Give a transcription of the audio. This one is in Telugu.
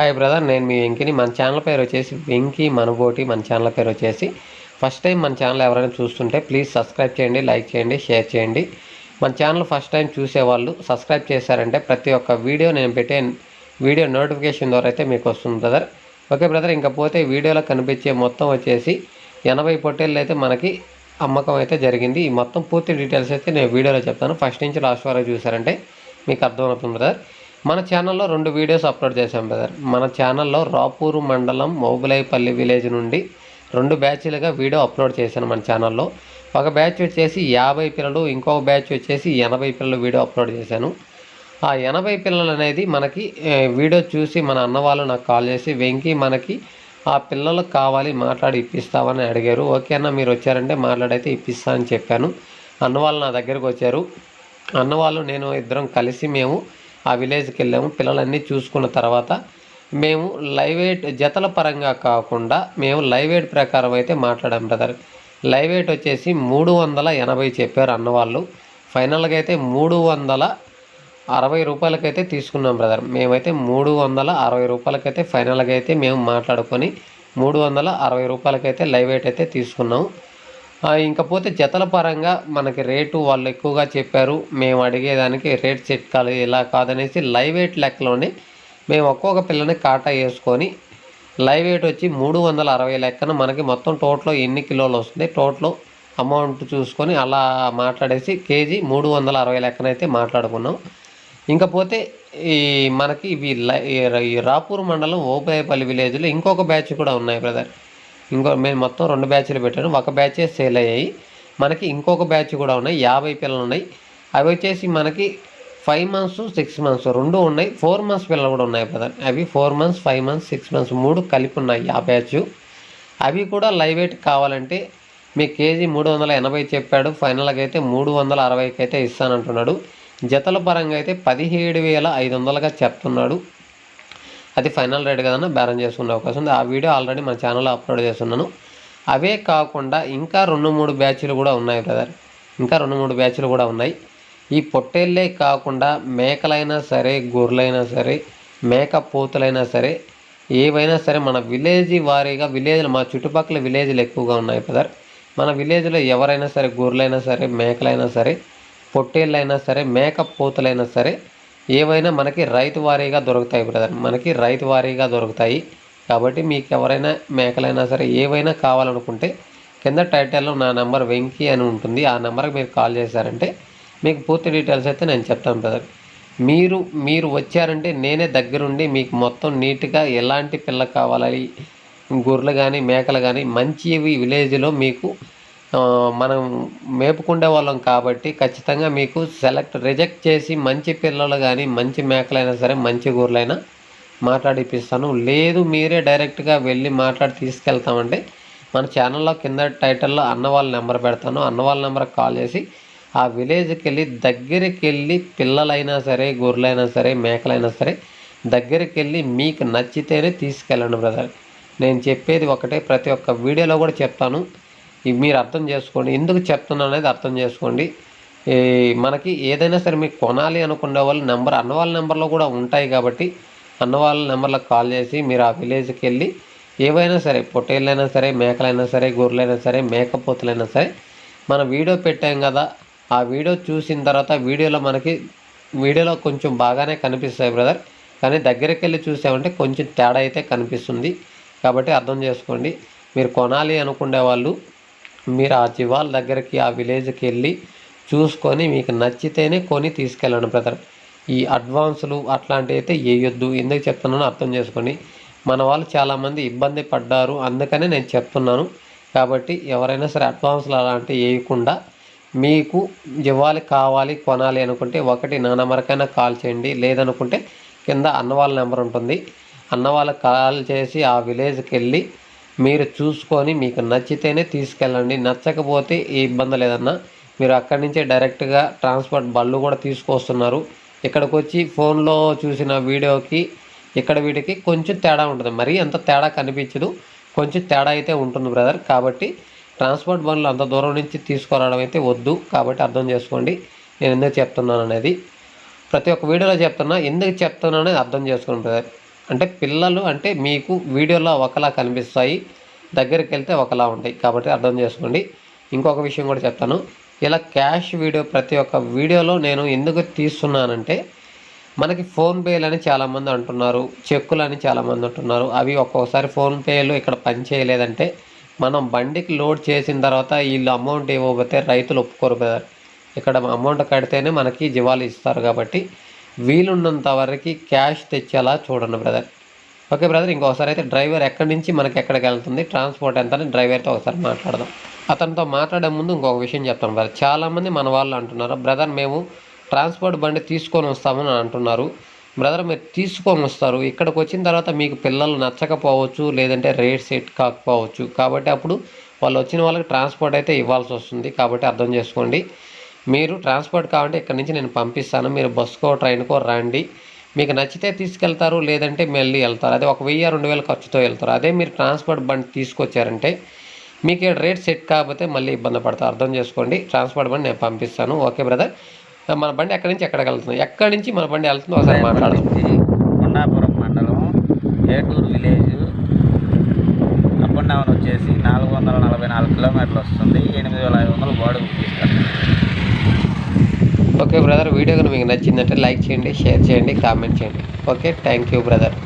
హాయ్ బ్రదర్ నేను మీ వెంకిని. మన ఛానల్ పేరు వచ్చేసి వెంకీ మనబోటి. మన ఛానల్ పేరు వచ్చేసి ఫస్ట్ టైం మన ఛానల్ ఎవరైనా చూస్తుంటే ప్లీజ్ సబ్స్క్రైబ్ చేయండి లైక్ చేయండి షేర్ చేయండి. మన ఛానల్ ఫస్ట్ టైం చూసేవాళ్ళు సబ్స్క్రైబ్ చేశారంటే ప్రతి ఒక్క వీడియో నేను పెట్టే వీడియో నోటిఫికేషన్ ద్వారా అయితే మీకు వస్తుంది బ్రదర్. ఓకే బ్రదర్ ఇంకా పోతే వీడియోలో కనిపించే మొత్తం వచ్చేసి ఎనభై పొట్టేళ్ళు అయితే మనకి అమ్మకం అయితే జరిగింది. ఈ మొత్తం పూర్తి డీటెయిల్స్ అయితే నేను వీడియోలో చెప్తాను. ఫస్ట్ నుంచి లాస్ట్ వరకు చూసారంటే మీకు అర్థమవుతుంది బ్రదర్. మన ఛానల్లో రెండు వీడియోస్ అప్లోడ్ చేశాం బ్రదర్ మన ఛానల్లో రాపూరు మండలం మోగులైపల్లి విలేజ్ నుండి రెండు బ్యాచ్లుగా వీడియో అప్లోడ్ చేశాను మన ఛానల్లో ఒక బ్యాచ్ వచ్చేసి యాభై పిల్లలు ఇంకొక బ్యాచ్ వచ్చేసి ఎనభై పిల్లలు వీడియో అప్లోడ్ చేశాను. ఆ ఎనభై పిల్లలు అనేది మనకి వీడియో చూసి మన అన్న వాళ్ళు నాకు కాల్ చేసి వెంకీ మనకి ఆ పిల్లలకు కావాలి మాట్లాడి ఇప్పిస్తామని అడిగారు. ఓకే అన్న మీరు వచ్చారంటే మాట్లాడైతే ఇప్పిస్తా అని చెప్పాను. అన్న వాళ్ళు నా దగ్గరకు వచ్చారు. అన్న వాళ్ళు నేను ఇద్దరం కలిసి మేము ఆ విలేజ్కి వెళ్ళాము. పిల్లలన్నీ చూసుకున్న తర్వాత మేము లైవ్ ఎయిట్ జతల పరంగా కాకుండా మేము లైవ్ ఎయిట్ ప్రకారం అయితే మాట్లాడాం బ్రదర్. లైవ్ ఎయిట్ వచ్చేసి మూడు వందల ఎనభై చెప్పారు అన్నవాళ్ళు. ఫైనల్గా అయితే మూడు వందల అరవై రూపాయలకైతే తీసుకున్నాం బ్రదర్. మేమైతే మూడు వందల అరవై రూపాయలకైతే ఫైనల్గా అయితే మేము మాట్లాడుకొని మూడు వందల అరవై రూపాయలకైతే లైవ్ ఎయిట్ అయితే తీసుకున్నాం ఇంకపోతే జతల పరంగా మనకి రేటు వాళ్ళు ఎక్కువగా చెప్పారు. మేము అడిగేదానికి రేట్ సెట్ కాలేదు ఇలా కాదనేసి లైవ్ వెయిట్ లెక్కలోనే మేము ఒక్కొక్క పిల్లని కాటా వేసుకొని లైవ్ వెయిట్ వచ్చి మూడు వందల అరవై లెక్కన మనకి మొత్తం టోటల్ ఎన్ని కిలోలు వస్తుంది? టోటల్ అమౌంట్ చూసుకొని అలా మాట్లాడేసి కేజీ మూడు వందల అరవై లెక్కన అయితే మాట్లాడుకున్నాం. ఇంకపోతే ఈ మనకి ఇవి లై- ఈ రాపూర్ మండలం ఓపేపల్లి విలేజ్లో ఇంకొక బ్యాచ్ కూడా ఉన్నాయి బ్రదర్. ఇంకో మేము మొత్తం రెండు బ్యాచ్లు పెట్టాను. ఒక బ్యాచే సేల్ అయ్యాయి. మనకి ఇంకొక బ్యాచ్ కూడా ఉన్నాయి. యాభై పిల్లలు ఉన్నాయి. అవి వచ్చేసి మనకి ఫైవ్ మంత్స్ సిక్స్ మంత్స్ రెండు ఉన్నాయి. ఫోర్ మంత్స్ పిల్లలు కూడా ఉన్నాయి కదా అవి four months five months six months మూడు కలిపి ఉన్నాయి ఆ బ్యాచ్ అవి కూడా లైవ్ వెయిట్ కావాలంటే మీ కేజీ మూడు వందల ఎనభై చెప్పాడు. ఫైనల్గా అయితే మూడు వందల అరవైకి అయితే ఇస్తానంటున్నాడు. జతల పరంగా అయితే పదిహేడు వేల ఐదు వందలుగా చెప్తున్నాడు. అది ఫైనల్ రేట్ కదన్నా బేరం చేసుకునే అవకాశం ఉంది. ఆ వీడియో ఆల్రెడీ మన ఛానల్లో అప్లోడ్ చేస్తున్నాను. అవే కాకుండా ఇంకా రెండు మూడు బ్యాచ్లు కూడా ఉన్నాయి బ్రదర్ ఇంకా రెండు మూడు బ్యాచ్లు కూడా ఉన్నాయి. ఈ పొట్టేళ్ళే కాకుండా మేకలైనా సరే గొర్రెలైనా సరే మేక పోతులైనా సరే ఏవైనా సరే మన విలేజ్ వారీగా విలేజ్లు మా చుట్టుపక్కల విలేజ్లు ఎక్కువగా ఉన్నాయి బ్రదర్ మన విలేజ్లో ఎవరైనా సరే గొర్రెలైనా సరే మేకలైనా సరే పొట్టేళ్ళైనా సరే మేక పోతులైనా సరే ఏవైనా మనకి రైతు వారీగా దొరుకుతాయి బ్రదర్. మనకి రైతు వారీగా దొరుకుతాయి. కాబట్టి మీకు ఎవరైనా మేకలైనా సరే ఏవైనా కావాలనుకుంటే కింద టైటిల్లో నా నెంబర్ వెంకీ అని ఉంటుంది. ఆ నెంబర్కి మీరు కాల్ చేశారంటే మీకు పూర్తి డీటెయిల్స్ అయితే నేను చెప్తాను బ్రదర్. మీరు మీరు వచ్చారంటే నేనే దగ్గరుండి మీకు మొత్తం నీట్గా ఎలాంటి పిల్ల కావాలి గొర్రెలు కానీ మేకలు కానీ మంచివి విలేజ్లో మీకు మనం మేపుకుండే వాళ్ళం కాబట్టి ఖచ్చితంగా మీకు సెలెక్ట్ రిజెక్ట్ చేసి మంచి పిల్లలు కానీ మంచి మేకలైనా సరే మంచి గొర్రెలైనా మాట్లాడిపిస్తాను. లేదు మీరే డైరెక్ట్గా వెళ్ళి మాట్లాడి తీసుకెళ్తామంటే మన ఛానల్లో కింద టైటిల్లో అన్న వాళ్ళ నెంబర్ పెడతాను. అన్న వాళ్ళ నెంబర్కి కాల్ చేసి ఆ విలేజ్కి వెళ్ళి దగ్గరికి వెళ్ళి పిల్లలైనా సరే గొర్రెలైనా సరే మేకలైనా సరే దగ్గరికి వెళ్ళి మీకు నచ్చితేనే తీసుకెళ్ళండి బ్రదర్. నేను చెప్పేది ఒకటే ప్రతి ఒక్క వీడియోలో కూడా చెప్తాను. మీరు అర్థం చేసుకోండి. ఎందుకు చెప్తున్నాను అనేది అర్థం చేసుకోండి. మనకి ఏదైనా సరే మీకు కొనాలి అనుకునే వాళ్ళు నెంబర్ అన్నవాళ్ళ నెంబర్లో కూడా ఉంటాయి కాబట్టి అన్నవాళ్ళ నెంబర్లో నెంబర్లకు కాల్ చేసి మీరు ఆ విలేజ్కి వెళ్ళి ఏవైనా సరే పొట్టేళ్ళైనా సరే మేకలైనా సరే గొర్రెలైనా సరే మేకపోతులైనా సరే మన వీడియో పెట్టాం కదా ఆ వీడియో చూసిన తర్వాత వీడియోలో మనకి వీడియోలో కొంచెం బాగానే కనిపిస్తాయి బ్రదర్. కానీ దగ్గరికి వెళ్ళి చూసామంటే కొంచెం తేడా అయితే కనిపిస్తుంది. కాబట్టి అర్థం చేసుకోండి. మీరు కొనాలి అనుకునే వాళ్ళు మీరు ఆ జీవాల దగ్గరికి ఆ విలేజ్కి వెళ్ళి చూసుకొని మీకు నచ్చితేనే కొని తీసుకెళ్ళండి బ్రదర్. ఈ అడ్వాన్సులు అట్లాంటివి అయితే వేయొద్దు ఎందుకు చెప్తున్నానో అర్థం చేసుకోండి మన వాళ్ళు చాలామంది ఇబ్బంది పడ్డారు. అందుకనే నేను చెప్తున్నాను. కాబట్టి ఎవరైనా సరే అడ్వాన్సులు అలాంటివి వేయకుండా మీకు జీవాలు కావాలి కొనాలి అనుకుంటే ఒకటి నా నెంబర్కైనా కాల్ చేయండి. లేదనుకుంటే కింద అన్నవాళ్ళ నెంబర్ ఉంటుంది. అన్న వాళ్ళకి కాల్ చేసి ఆ విలేజ్కి వెళ్ళి మీరు చూసుకొని మీకు నచ్చితేనే తీసుకెళ్ళండి. నచ్చకపోతే ఏ ఇబ్బంది లేదన్నా మీరు అక్కడి నుంచే డైరెక్ట్గా ట్రాన్స్పోర్ట్ బళ్ళు కూడా తీసుకొస్తున్నారు. ఇక్కడికి వచ్చి ఫోన్లో చూసిన వీడియోకి ఇక్కడ వీటికి కొంచెం తేడా ఉంటుంది. మరి అంత తేడా కనిపించదు. కొంచెం తేడా అయితే ఉంటుంది బ్రదర్. కాబట్టి ట్రాన్స్పోర్ట్ బండ్లు అంత దూరం నుంచి తీసుకురావడం అయితే వద్దు. కాబట్టి అర్థం చేసుకోండి. నేను ఎందుకు చెప్తున్నాను అనేది. ప్రతి ఒక్క వీడియోలో చెప్తున్నా. ఎందుకు చెప్తున్నాను అనేది అర్థం చేసుకోండి బ్రదర్. అంటే పిల్లలు అంటే మీకు వీడియోలో ఒకలా కనిపిస్తాయి దగ్గరికి వెళ్తే ఒకలా ఉంటాయి. కాబట్టి అర్థం చేసుకోండి. ఇంకొక విషయం కూడా చెప్తాను. ఇలా క్యాష్ వీడియో ప్రతి ఒక్క వీడియోలో నేను ఎందుకు తీస్తున్నానంటే మనకి ఫోన్పేలు అని చాలామంది అంటున్నారు చెక్కులు అని చాలామంది అంటున్నారు. అవి ఒక్కొక్కసారి ఫోన్పేలు ఇక్కడ పని చేయలేదంటే మనం బండికి లోడ్ చేసిన తర్వాత వీళ్ళు అమౌంట్ ఇవ్వకపోతే రైతులు ఒప్పుకోరు కదా. ఇక్కడ అమౌంట్ కడితేనే మనకి జీవాలు ఇస్తారు కాబట్టి వీలున్నంత వరకు క్యాష్ తెచ్చేలా చూడండి బ్రదర్. ఓకే బ్రదర్ ఇంకోసారి అయితే డ్రైవర్ ఎక్కడి నుంచి మనకి ఎక్కడికి వెళ్తుంది ట్రాన్స్పోర్ట్ ఎంత అని డ్రైవర్తో ఒకసారి మాట్లాడదాం. అతనితో మాట్లాడే ముందు ఇంకొక విషయం చెప్తాను బ్రదర్. చాలామంది మన వాళ్ళు అంటున్నారు బ్రదర్ మేము ట్రాన్స్పోర్ట్ బండి తీసుకొని వస్తామని అంటున్నారు. బ్రదర్ మీరు తీసుకొని వస్తారు. ఇక్కడికి వచ్చిన తర్వాత మీకు పిల్లలు నచ్చకపోవచ్చు లేదంటే రేట్ సెట్ కాకపోవచ్చు. కాబట్టి అప్పుడు వాళ్ళు వచ్చిన వాళ్ళకి ట్రాన్స్పోర్ట్ అయితే ఇవ్వాల్సి వస్తుంది. కాబట్టి అర్థం చేసుకోండి. మీరు ట్రాన్స్పోర్ట్ కావాలంటే ఇక్కడ నుంచి నేను పంపిస్తాను. మీరు బస్కో ట్రైన్కో రండి. మీకు నచ్చితే తీసుకెళ్తారు లేదంటే మళ్ళీ వెళ్తారు. అదే ఒక వెయ్యి రెండు వేల ఖర్చుతో వెళ్తారు. అదే మీరు ట్రాన్స్పోర్ట్ బండి తీసుకొచ్చారంటే మీకు ఇక్కడ రేట్ సెట్ కాకపోతే మళ్ళీ ఇబ్బంది పడతారు. అర్థం చేసుకోండి. ట్రాన్స్పోర్ట్ బండి నేను పంపిస్తాను. Okay brother. మన బండి ఎక్కడి నుంచి ఎక్కడికి వెళ్తుంది? ఎక్కడి నుంచి మన బండి వెళ్తుందో ఒకసారి మాట్లాడదాం. నుంచి కొండాపురం మండలం Eturu village. Up and down వచ్చేసి నాలుగు వందల నలభై నాలుగు కిలోమీటర్లు వస్తుంది. ఎనిమిది వేల ఐదు వందలు బాడుగు ఓకే బ్రదర్ వీడియో కనుక మీకు నచ్చిందంటే లైక్ చేయండి షేర్ చేయండి కామెంట్ చేయండి. Okay thank you brother